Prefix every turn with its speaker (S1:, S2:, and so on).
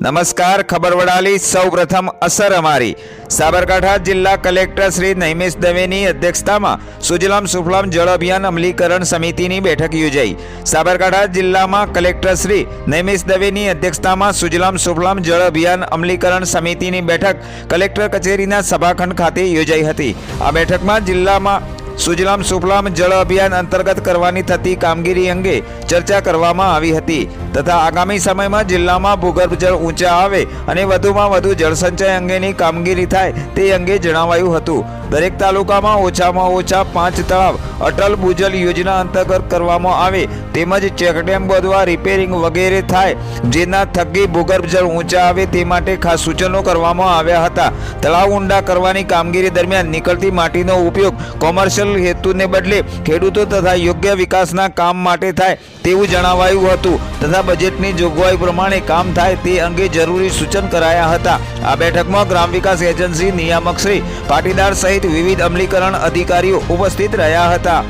S1: નમસ્કાર, ખબર વડાલી. સૌ પ્રથમ અસર અમારી. સાબરકાંઠા જિલ્લા કલેક્ટર શ્રી નૈમેશ દવેની અધ્યક્ષતામાં સુજલામ સુફલામ જળ અભિયાન અમલીકરણ સમિતિની બેઠક યોજાઈ. સાબરકાંઠા જિલ્લામાં કલેક્ટર શ્રી નૈમેશ દવેની અધ્યક્ષતામાં સુજલામ સુફલામ જળ અભિયાન અમલીકરણ સમિતિની બેઠક કલેક્ટર કચેરીના સભાખંડ ખાતે યોજાઈ હતી. આ બેઠકમાં જિલ્લામાં સુજલામ સુફલામ જળ અભિયાન અંતર્ગત કરવાની થતી કામગીરી અંગે ચર્ચા કરવામાં આવી હતી. તથા આગામી સમયમાં જિલ્લામાં ભૂગર્ભ જળ ઊંચા આવે અને વધુમાં વધુ જળસંચય અંગેની કામગીરી થાય તે અંગે જણાવાયું હતું. દરેક તાલુકામાં ઓછામાં ઓછા પાંચ તળાવ અટલ ભૂજલ યોજના અંતર્ગત કરવામાં આવે તેમજ ચેકડેમ બધવા રિપેરિંગ વગેરે થાય જેના થકી ભૂગર્ભ જળ ઊંચા આવે તે માટે ખાસ સૂચનો કરવામાં આવ્યા હતા. તળાવ ઊંડા કરવાની કામગીરી દરમિયાન નીકળતી માટીનો ઉપયોગ કોમર્શિયલ હેતુને બદલે ખેડૂતો તથા યોગ્ય વિકાસના કામ માટે થાય તેવું જણાવાયું હતું તથા બજેટની જોગવાઈ પ્રમાણે કામ થાય તે અંગે જરૂરી સૂચન કરાયા હતા. આ બેઠકમાં ગ્રામ વિકાસ એજન્સી નિયામક શ્રી પાટીદાર સહિત વિવિધ અમલીકરણ અધિકારીઓ ઉપસ્થિત રહ્યા હતા.